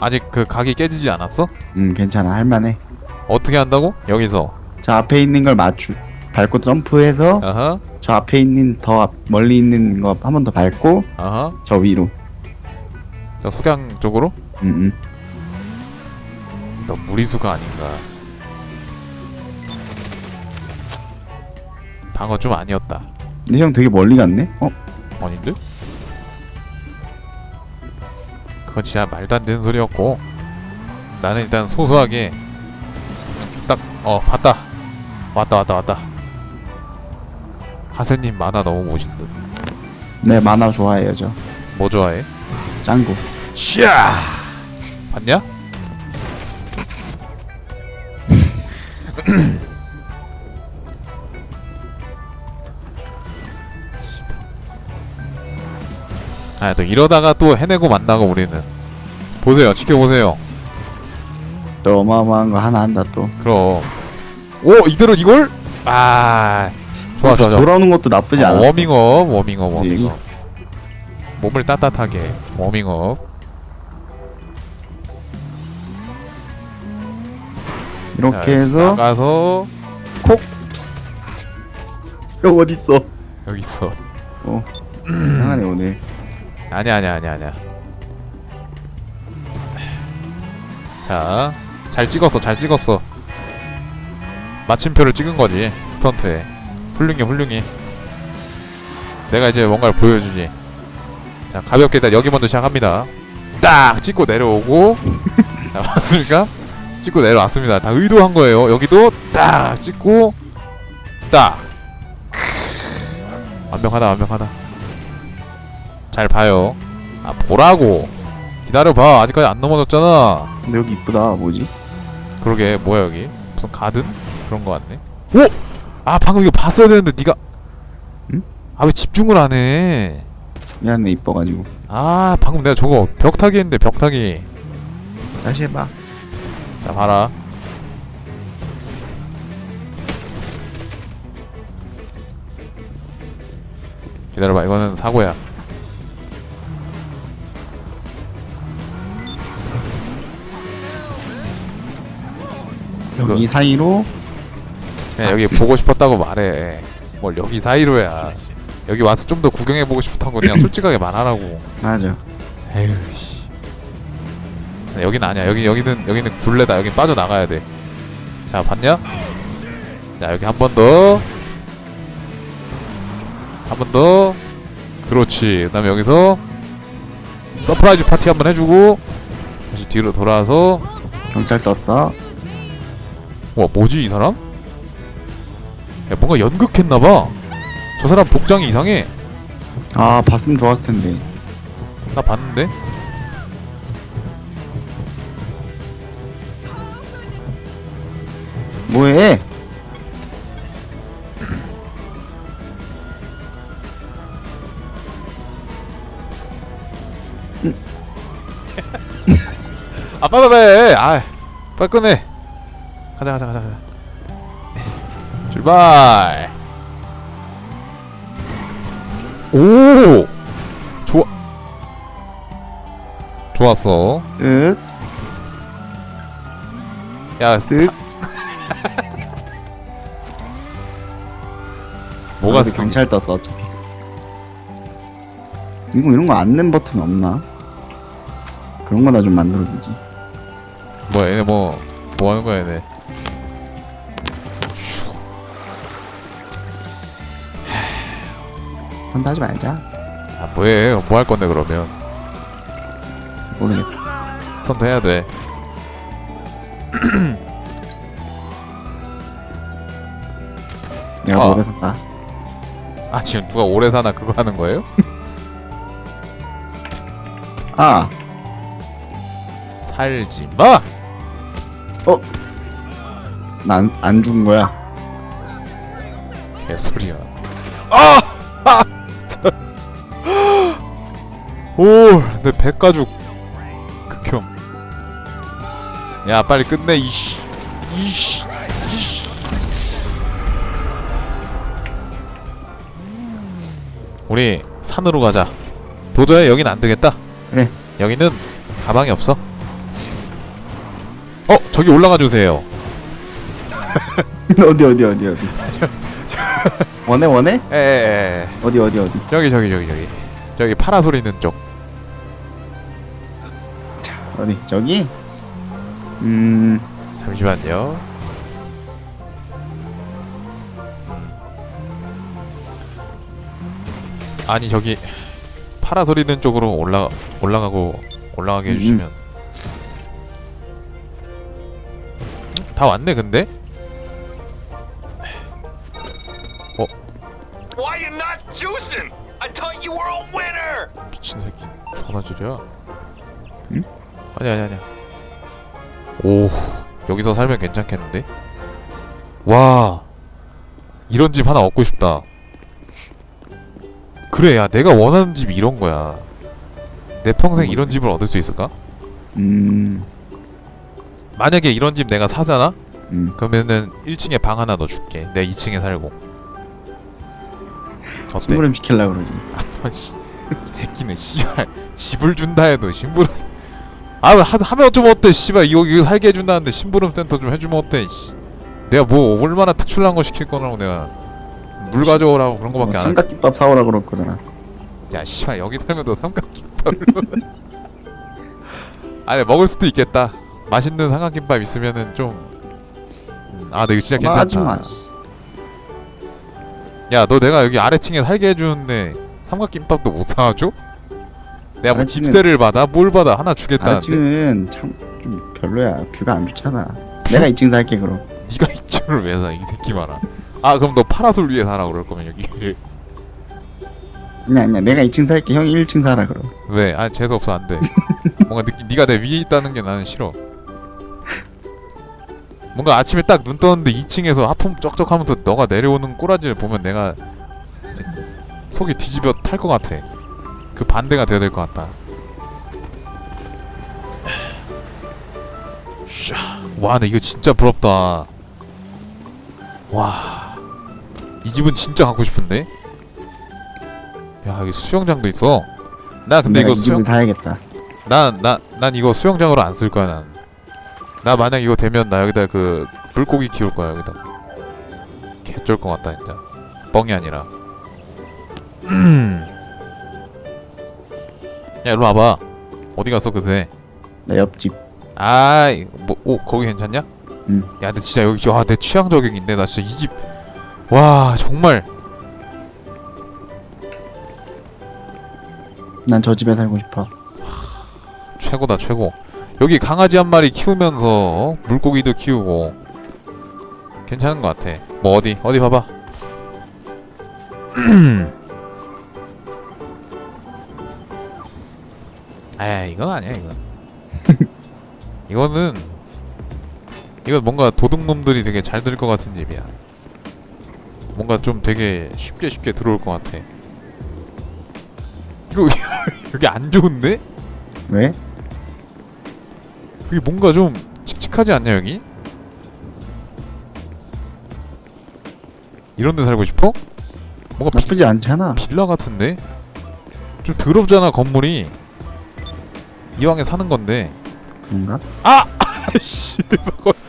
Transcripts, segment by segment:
아직 그 각이 깨지지 않았어? 음 괜찮아 할만해 어떻게 한다고? 여기서 저 앞에 있는 걸 맞추 밟고 점프해서 아하 저 앞에 있는 더 앞, 멀리 있는 거 한 번 더 밟고 아하 저 위로 저 석양 쪽으로? 음, 음. 너 무리수가 아닌가 방어 좀 아니었다 근데 형 되게 멀리 갔네? 어? 아닌데? 그건 진짜 말도 안 되는 소리였고 나는 일단 소소하게 딱 어 봤다. 왔다 왔다 왔다. 하세님 만화 너무 모신 네 만화 좋아해요 저. 듯뭐 좋아해? 짱구. 샤! 봤냐? 아 또 이러다가 또 해내고 만나고 우리는. 보세요 지켜보세요. 또 어마어마한 거 하나 한다 또. 그럼. 오 이대로 이걸? 아 좋아 좋아 좋아. 돌아오는 것도 나쁘지 어, 않았어. 워밍업 워밍업 그치. 워밍업. 몸을 따뜻하게 워밍업. 이렇게 자, 해서 나가서 형 어딨어? 여기 있어. 어 이상하네 오늘 아니야 아니야 아니야 아니야. 자잘 찍었어 잘 찍었어. 마침표를 찍은 거지 스턴트에. 훌륭해 훌륭해. 내가 이제 뭔가를 보여주지. 자 가볍게 일단 여기 먼저 시작합니다. 딱 찍고 내려오고. 자 맞습니까? 찍고 내려왔습니다. 다 의도한 거예요. 여기도 딱 찍고. 딱. 완벽하다 완벽하다 잘 봐요. 아 보라고. 기다려봐. 아직까지 안 넘어졌잖아. 근데 여기 이쁘다. 뭐지? 그러게. 뭐야 여기? 무슨 가든? 그런 거 같네. 오! 아 방금 이거 봤어야 되는데 네가 응? 아왜 집중을 안 해? 미안해 이뻐가지고. 아 방금 내가 저거 벽타기 했는데 벽타기. 다시 해봐. 자 봐라. 기다려봐. 이거는 사고야 여기 사이로 그냥 아, 여기. 보고 싶었다고 말해. 뭘 여기 사이로야. 여기 와서 좀 더 구경해 보고 싶었던 거 그냥 솔직하게 말하라고. 맞아. 에휴 씨. 여기는 아니야. 여기 여기는 여기는 굴레다. 여긴 빠져 나가야 돼 자 봤냐? 자 여기 한 번 더. 한 번 더. 그렇지. 그 다음에 여기서 서프라이즈 파티 한 번 해주고 다시 뒤로 돌아와서 경찰 떴어 와 뭐지 이 사람? 야 뭔가 연극했나봐. 저 사람 복장이 이상해. 아 봤으면 좋았을 텐데. 나 봤는데? 뭐해? 아 빨리 빨리 아 빨리 꺼내 가자 가자 가자 가자. 출발! 오! 좋아. 좋았어. 쓱. 야 쓱. 뭐가 쓰 경찰 떴어 어차피. 이거 이런 거 안는 버튼 없나? 그런 거나 좀 만들어주지. 뭐야 얘네 뭐 뭐 하는 거야 얘네 다 하지 말자 아 뭐해 뭐 할 건데 그러면 모르겠어 스턴트 해야 돼 내가 아. 노래 산다 아 지금 누가 오래 사나 그거 하는 거예요? 아 살지 마! 난안 죽은 거야 개소리야. 아! 오, 내 백가죽 극혐. 야, 빨리 끝내 이씨. 이씨. 이씨. 우리 산으로 가자. 도저히 여긴 안 되겠다. 그래. 여기는 가방이 없어. 어 저기 올라가 주세요 어디 어디 어디 어디. 원해 원해? 에에에 어디 어디 어디. 저기 저기 저기 저기 저기 파라솔 있는 쪽. 어디? 저기? 음. 잠시만요. 아니 저기 파라솔 있는 쪽으로 올라 올라가고 올라가게 음, 해주시면. 다 왔네 근데? Why you not juicing? I thought you were a winner. 미친 새끼. 전화질이야 응? 아니 아니 아니야. 오 여기서 살면 괜찮겠는데? 와. 이런 집 하나 얻고 싶다. 그래 야 내가 원하는 집이 이런 거야. 내 평생 이런 집을 얻을 수 있을까? 음, 만약에 이런 집 내가 사잖아? 음. 그러면은 1층에 방 하나 넣어줄게. 내가 2층에 살고 어때? 심부름 시킬라 그러지. 아, 씨, 이 새끼는 씨발 집을 준다 해도 심부름 아 하, 하면 좀 어때 씨발 이거 이거 살게 해준다는데 심부름 센터 좀 해주면 어때 씨. 내가 뭐 얼마나 특출난 거 시킬 거라고 내가 물 가져오라고 그런 뭐 거밖에 안 삼각김밥 사오라 그럴 거잖아. 야 씨발 여기 살면 너 삼각김밥을 아니 먹을 수도 있겠다 맛있는 삼각김밥 있으면은 좀아 너 이거 진짜 괜찮다 마. 야 너 내가 여기 아래층에 살게 해주는데 삼각김밥도 못 사줘? 내가 뭐 아래층은- 집세를 받아? 뭘 받아? 하나 주겠다는데 아직은 참 좀 별로야. 뷰가 안 좋잖아. 내가 2층 살게 그럼. 네가 이쪽을 왜 사? 이 새끼 말아 아 그럼 너 파라솔 위에 살아 그럴 거면 여기 아니야 아니야. 내가 2층 살게. 형이 1층 살아 그럼. 왜? 아 재수 없어 안돼 뭔가 느끼, 네가 내 위에 있다는 게 나는 싫어 뭔가 아침에 딱 눈 떴는데 2층에서 하품 쩍쩍 하면서 너가 내려오는 꼬라지를 보면 내가 속이 뒤집어 탈 것 같아 그 반대가 돼야 될 것 같다 샤. 와 근데 이거 진짜 부럽다 와 이 집은 진짜 갖고 싶은데 야 여기 수영장도 있어 나 근데 이거 이 수영 사야겠다. 난, 나, 난 이거 수영장으로 안 쓸 거야, 난. 나 만약 이거 되면 나 여기다 그 물고기 키울 거야, 여기다. 개쩔 것 같다, 진짜. 뻥이 아니라. 야, 일로 와봐. 어디 갔어, 그새? 내 옆집. 아이, 뭐, 오, 거기 괜찮냐? 응. 야, 근데 진짜 여기, 와, 내 취향 저격인데, 나 진짜 이 집, 와, 정말. 난 저 집에 살고 싶어. 최고다 최고 여기 강아지 한 마리 키우면서 어? 물고기도 키우고 괜찮은 것 같아 뭐 어디 어디 봐봐 아 이건 아니야 이건 이거는 이건 뭔가 도둑놈들이 되게 잘 들 것 같은 집이야 뭔가 좀 되게 쉽게 쉽게 들어올 것 같아 이거 여기 안 좋은데? 왜? 여기 뭔가 좀 칙칙하지 않냐 여기? 이런 데 살고 싶어? 뭔가 비, 나쁘지 않잖아. 빌라 같은데? 좀 더럽잖아 건물이 이왕에 사는 건데 그런가? 아! 씨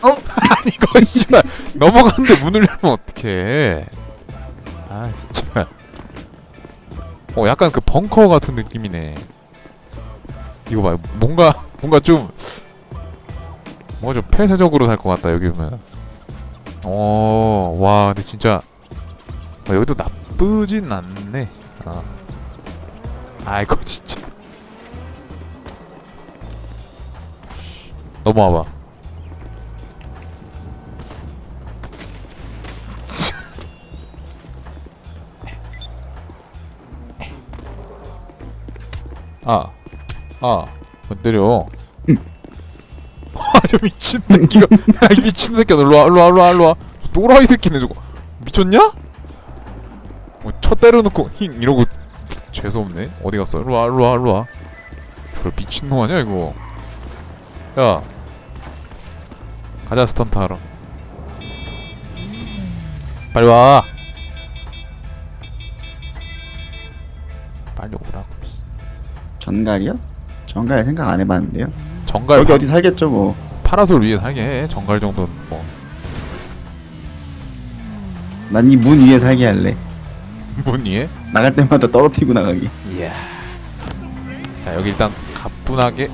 어? 아니 이거 씨발 넘어갔는데 문을 열면 어떡해 아 진짜 어 약간 그 벙커 같은 느낌이네 이거 봐 뭔가 뭔가 좀 뭔가 좀 폐쇄적으로 살 것 같다 여기 보면. 어와 근데 진짜 어, 여기도 나쁘진 않네. 아. 아이고 진짜. 넘어와봐. 아, 아, 못 때려. 아저 미친 새끼가, 야 이 미친 새끼야, 너 일로 와, 일로 와, 일로 와, 일로 와. 또라이 새끼네 저거. 미쳤냐? 뭐, 쳐 때려놓고 힝 이러고 재수 없네. 어디 갔어? 일로 와, 일로 와, 일로 와. 저 미친 놈 아니야 이거? 야, 가자 스턴트 하러. 빨리 와. 빨리 오라고. 전갈이요? 전갈 생각 안 해봤는데요. 정갈 여기 방- 어디 살겠죠 뭐. 파라솔 위에 살게 해. 정갈 정도는 뭐. 난이 문 위에 살게 할래. 문 위에? 나갈 때마다 떨어뜨리고 나가기. 이야. 자 여기 일단 가뿐하게.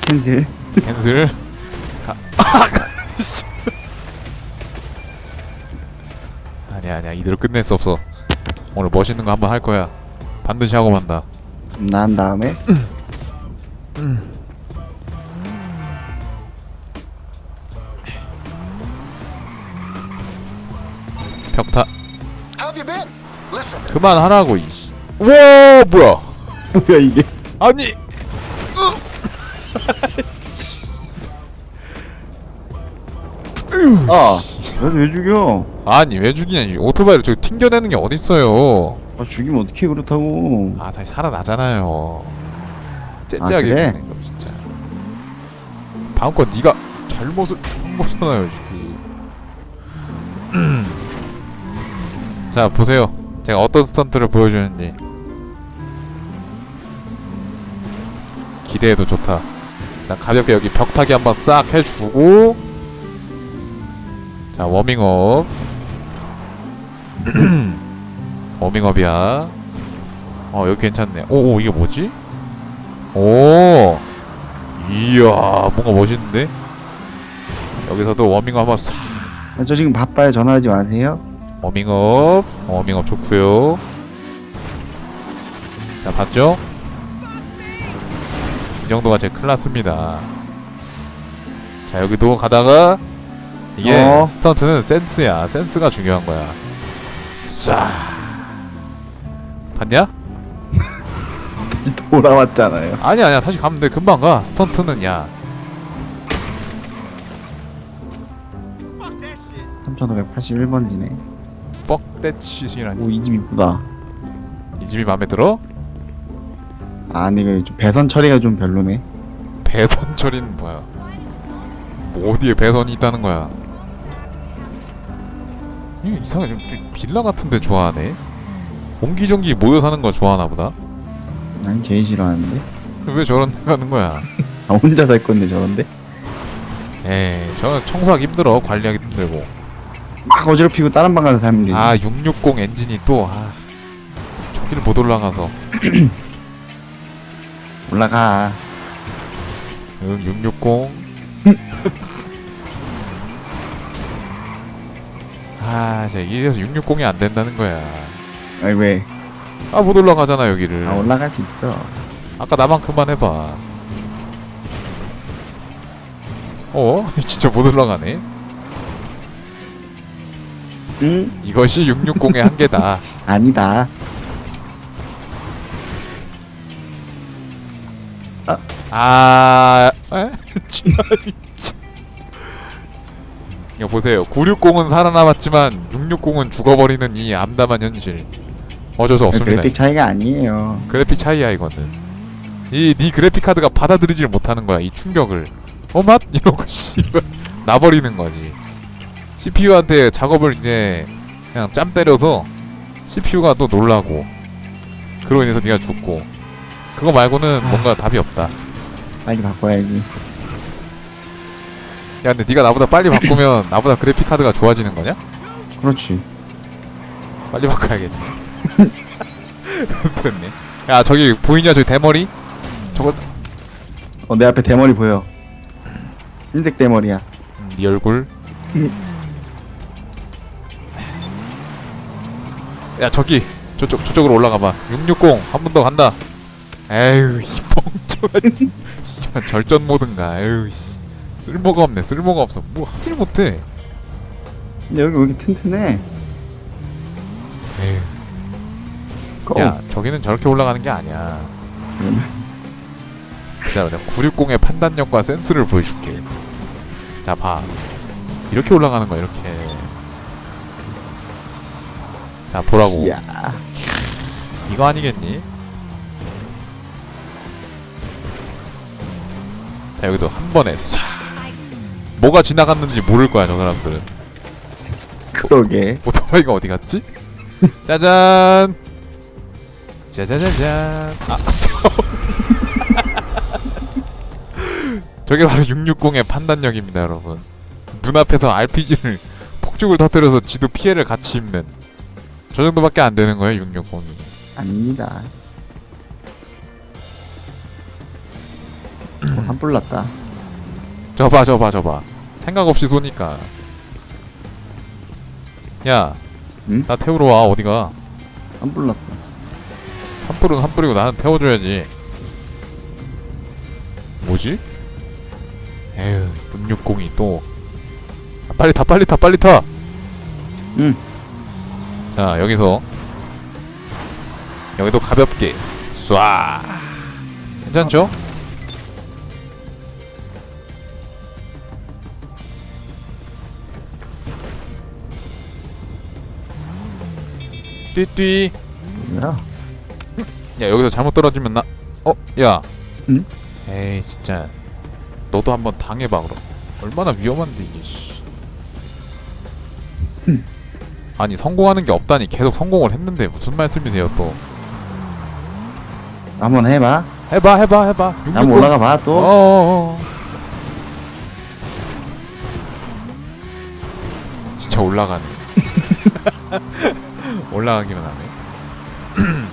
캔슬. 캔슬. 가. 아니야 아니야. 이대로 끝낼 수 없어. 오늘 멋있는 거 한번 할 거야. 반드시 하고 만다. 난 다음에 벽타. How have you been? Listen, 그만하라고 이씨. 와 뭐야? 뭐야 이게? 아니. 아, 너왜 죽여? 아니 왜 죽이냐 이 오토바이를 저기 튕겨내는 게 어딨어요. 아 죽이면 어떻게 그렇다고? 아 다시 살아나잖아요 째째하게 그래? 보낸 거 진짜. 방금껏 네가 잘못을 한 거잖아요 지금 자 보세요. 제가 어떤 스턴트를 보여주는지. 기대해도 좋다. 나 가볍게 여기 벽타기 한번 싹 해주고. 자 워밍업. 워밍업이야. 어 여기 괜찮네. 오오 이게 뭐지? 오 이야 뭔가 멋있는데 여기서도 워밍업 한번 싹 아, 저 지금 바빠요. 전화하지 마세요. 워밍업 워밍업 좋고요 자 봤죠? 이 정도가 제 클라스입니다 자 여기도 가다가 이게 어. 스턴트는 센스야 센스가 중요한 거야 싹 봤냐? 돌아왔잖아요. 아니야 아니야 다시 가면 돼 금방 가 스턴트는 야 3581번지네. 뻑대치시라니 오 이 집 이쁘다. 이 집이 마음에 들어? 아니 이거 좀 배선 처리가 좀 별로네. 배선 처리는 뭐야 뭐 어디에 배선이 있다는 거야 이 이상해 좀, 좀 빌라 같은데 좋아하네 옹기종기 모여 사는 거 좋아하나 보다 난 제일 싫어하는데. 왜 저런 데 가는 거야 아 혼자 살 건데 저런데? 에이 저는 청소하기 힘들어 관리하기 힘들고 막 어지럽히고 다른 방 가서 살면 되지. 아 660 엔진이 또 아, 저기를 못 올라가서 올라가. 응 660. 아, 진짜 이래서 660이 안 된다는 거야. 아니 왜? 아, 못 올라가잖아 여기를. 아 올라갈 수 있어. 아까 나만큼만 해봐. 어? 진짜 못 올라가네. 응? 이것이 660의 한계다. 아니다. 아, 에? 진짜. 이거 보세요. 960은 살아남았지만 660은 죽어버리는 이 암담한 현실. 어쩔 수 없습니다. 그래픽 차이가 아니에요. 그래픽 차이야 이거는. 이네 그래픽 카드가 받아들이질 못하는 거야 이 충격을. 어맛 이러고 씨발 나버리는 거지. CPU한테 작업을 이제 그냥 짬 때려서 CPU가 또 놀라고. 그로 인해서 네가 죽고. 그거 말고는 뭔가 답이 없다. 빨리 바꿔야지. 야 근데 네가 나보다 빨리 바꾸면 나보다 그래픽 카드가 좋아지는 거냐? 그렇지. 빨리 바꿔야겠네. 됐네. 야 저기 보이냐 저기 대머리? 저거 어 내 앞에 대머리 보여. 흰색 대머리야. 음, 네 얼굴. 야 저기 저쪽 저쪽으로 올라가 봐. 660 한 번 더 간다. 에휴 이 멍청한 씨발 절전 모든가. 에휴 씨. 쓸모가 없네. 쓸모가 없어. 뭐 하질 못해. 근데 여기 왜 이렇게 튼튼해? 야 저기는 저렇게 올라가는 게 아니야. 자, 내가 960의 판단력과 센스를 보여줄게. 자, 봐. 이렇게 올라가는 거야, 이렇게. 자, 보라고. 이야. 이거 아니겠니? 자, 여기도 한 번에 쏴. 뭐가 지나갔는지 모를 거야, 저 사람들은. 그러게. 오토바이가 어디 갔지? 짜잔! 짜자자잔! 아, 저게 바로 660의 판단력입니다 여러분 눈앞에서 RPG를 폭죽을 터뜨려서 지도 피해를 같이 입는 저 정도밖에 안 되는 거예요 660이 아닙니다. 어, 산불 났다. 저봐 저봐 저봐 생각 없이 쏘니까 야 응? 나 태우러 와 어디가 산불 났어. 한뿌리는 한뿌리고 나는 태워줘야지 뭐지? 에휴 660이 또 아, 빨리 타 빨리 타 빨리 타 응. 자 여기서 여기도 가볍게 쏴 괜찮죠? 띠띠 뭐야? 야 여기서 잘못 떨어지면 나 어? 야 응? 에이 진짜 너도 한번 당해봐 그럼 얼마나 위험한데 이게 씨. 아니 성공하는 게 없다니 계속 성공을 했는데 무슨 말씀이세요 또 한번 해봐. 해봐 해봐 해봐 한번 올라가 봐 또. 어어어 진짜 올라가네 올라가기만 하네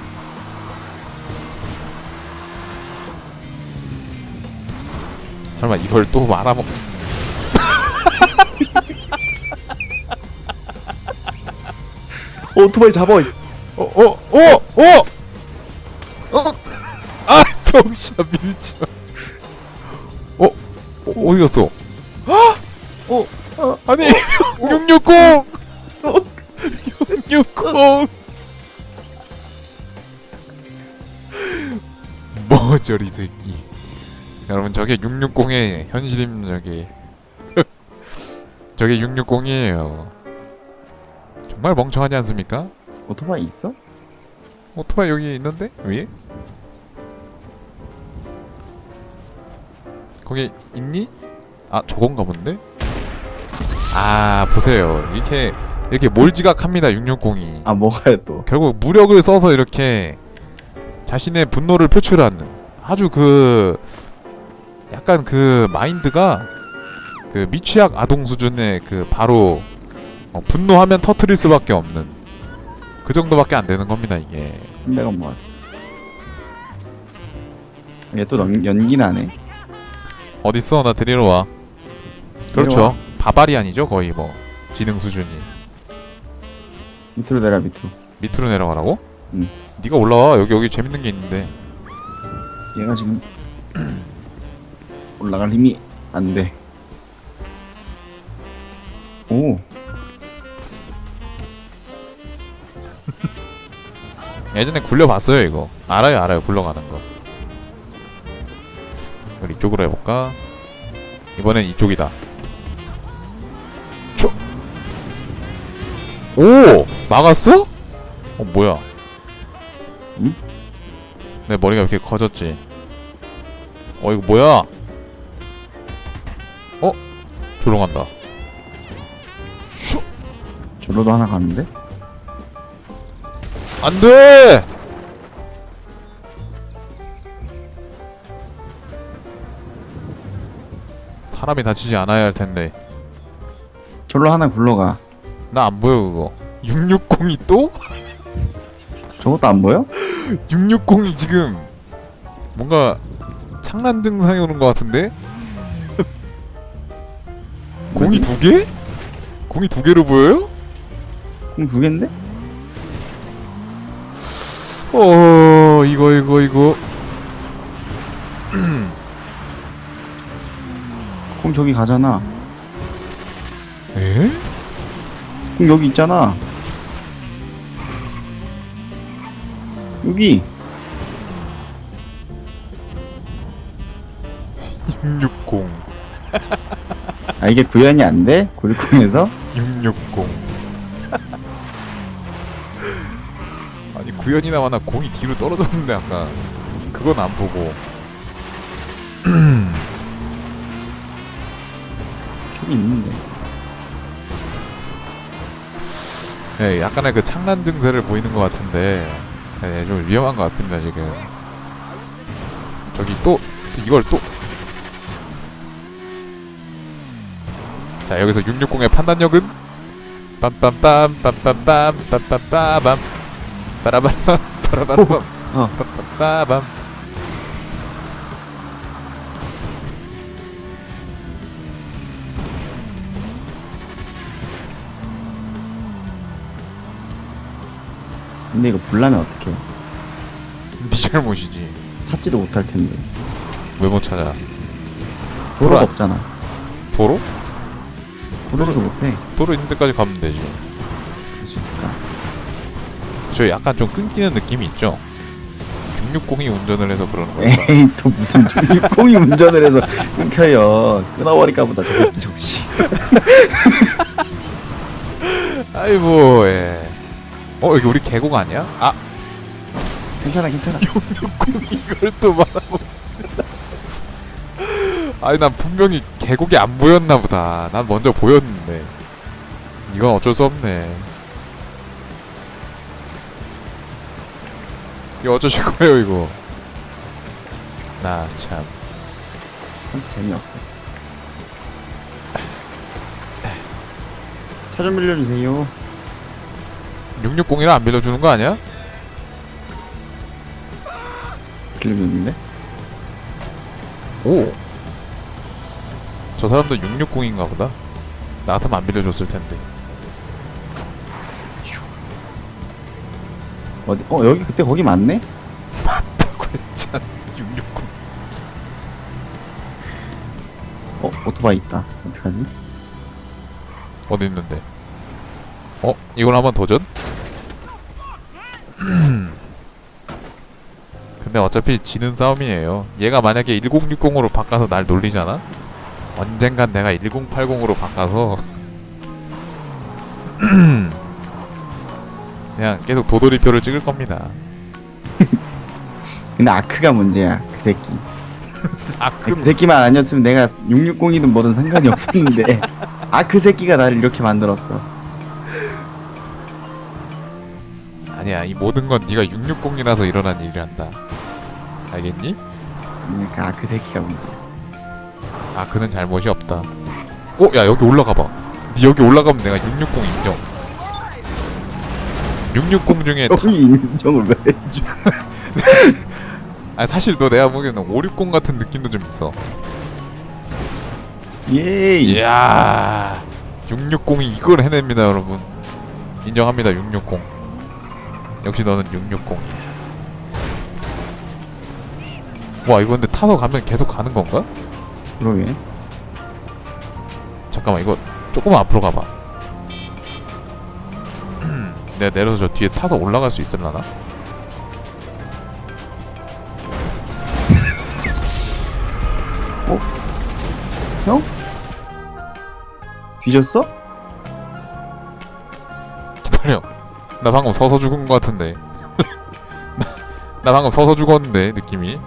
설마 이걸 또 말아먹 어, 오토바이 잡아. 어, 어, 어, 어! 어! 아, 병신아 밀지 마. 어, 어 어디 갔어? 어, 어, 아니, 660! 660! 뭐저리 새끼. 여러분, 저게 660의 현실입니다, 저게. 저게 660이에요. 정말 멍청하지 않습니까? 오토바이 있어? 오토바이 여기 있는데? 위에? 거기 있니? 아 저건가 본데? 아 보세요 이렇게 이렇게 몰지각합니다 660이 아, 뭐가요 또? 결국 무력을 써서 이렇게 자신의 분노를 표출하는 아주 그 약간 그 마인드가 그 미취학 아동 수준의 그 바로 어, 분노하면 터트릴 수밖에 없는 그 정도밖에 안 되는 겁니다 이게 300원 뭐. 얘또 연기 나네. 어딨어? 나 데리러 와. 그렇죠. 내려와. 바바리안이죠 거의 뭐 지능 수준이. 밑으로 내려 밑으로. 밑으로 내려가라고? 응. 네가 올라와. 여기 여기 재밌는 게 있는데. 얘가 지금 올라갈 힘이 안 돼. 오, 예전에 굴려봤어요 이거. 알아요 알아요 굴러가는 거. 우리 이쪽으로 해볼까? 이번엔 이쪽이다. 초. 오 막았어? 어 뭐야? 응? 내 머리가 이렇게 커졌지. 어 이거 뭐야? 어? 조롱한다. 슈! 저로도 하나 가는데? 안 돼! 사람이 다치지 않아야 할 텐데. 저로 하나 굴러가. 나 안 보여 그거. 660이 또? 저것도 안 보여? 660이 지금 뭔가 창란 증상이 오는 것 같은데? 공이 두 개? 공이 두 개로 보여요? 그럼 두 개인데? 어 이거 이거 이거 그럼 저기 가잖아. 에? 그럼 여기 있잖아. 여기 660 아 이게 구현이 안 돼? 고리콩에서? 660 아니 구현이 나와나 공이 뒤로 떨어졌는데 아까 그건 안 보고. 저기 있는데. 네, 약간의 그 창란 증세를 보이는 것 같은데 네, 좀 위험한 것 같습니다 지금. 저기 또 이걸 또 자 여기서 660의 판단력은? 빰빰빰 빰빰빰 빰빰빰빰 빠라바람 빠라바람 어. 빠밤 근데 이거 불나면 어떡해? 네 잘못이지. 찾지도 못할 텐데. 왜 못 찾아? 도로가 돌아. 없잖아. 도로? 부르지도 못해. 도로 있는 데까지 가면 되지. 할 수 있을까? 저 약간 좀 끊기는 느낌이 있죠? 660이 운전을 해서 그러는 거야 에이 또 무슨 660이 운전을 해서 끊겨요. 끊어버릴까 보다 저 새끼 저씨 아이고 예. 어 여기 우리 계곡 아니야? 아! 괜찮아 괜찮아. 660 이걸 또 말하고 있습니다 아니 난 분명히 계곡이 안 보였나 보다. 난 먼저 보였는데. 이건 어쩔 수 없네. 이거 어쩌실 거예요 이거? 나참. 재미없어. 차 좀 빌려주세요. 660이라 안 빌려주는 거 아니야? 빌려줬는데? 오. 저 사람도 660인가 보다. 나 같으면 안 빌려줬을 텐데. 어디 어 여기 그때 거기 맞네 맞다고 했잖아. 660. 어 오토바이 있다 어떡하지 어디 있는데? 어? 이걸 한번 도전? 근데 어차피 지는 싸움이에요. 얘가 만약에 1060으로 바꿔서 날 놀리잖아? 언젠간 내가 1080으로 바꿔서 그냥 계속 도돌이표를 찍을 겁니다. 근데 아크가 문제야 그 새끼 아, 그 새끼만 아니었으면 내가 660이든 뭐든 상관이 없었는데 아크 새끼가 나를 이렇게 만들었어 아니야 이 모든 건 네가 660이라서 일어난 일이란다 알겠니? 그러니까 아크 새끼가 문제야 아 그는 잘못이 없다. 어? 야 여기 올라가봐. 네 여기 올라가면 내가 660 인정. 660 중에 다- 형이 인정을 왜 해줘? 아 사실 너 내가 보기에는 560 같은 느낌도 좀 있어. 예이. 이야 660이 이걸 해냅니다 여러분. 인정합니다 660 역시 너는 660이야. 와 이거 근데 타서 가면 계속 가는 건가? 그러게 잠깐만 이거 조금만 앞으로 가봐 내가 내려서 저 뒤에 타서 올라갈 수 있을라나? 형? 뒤졌어? 기다려 나 방금 서서 죽은 거 같은데 나, 나 방금 서서 죽었는데 느낌이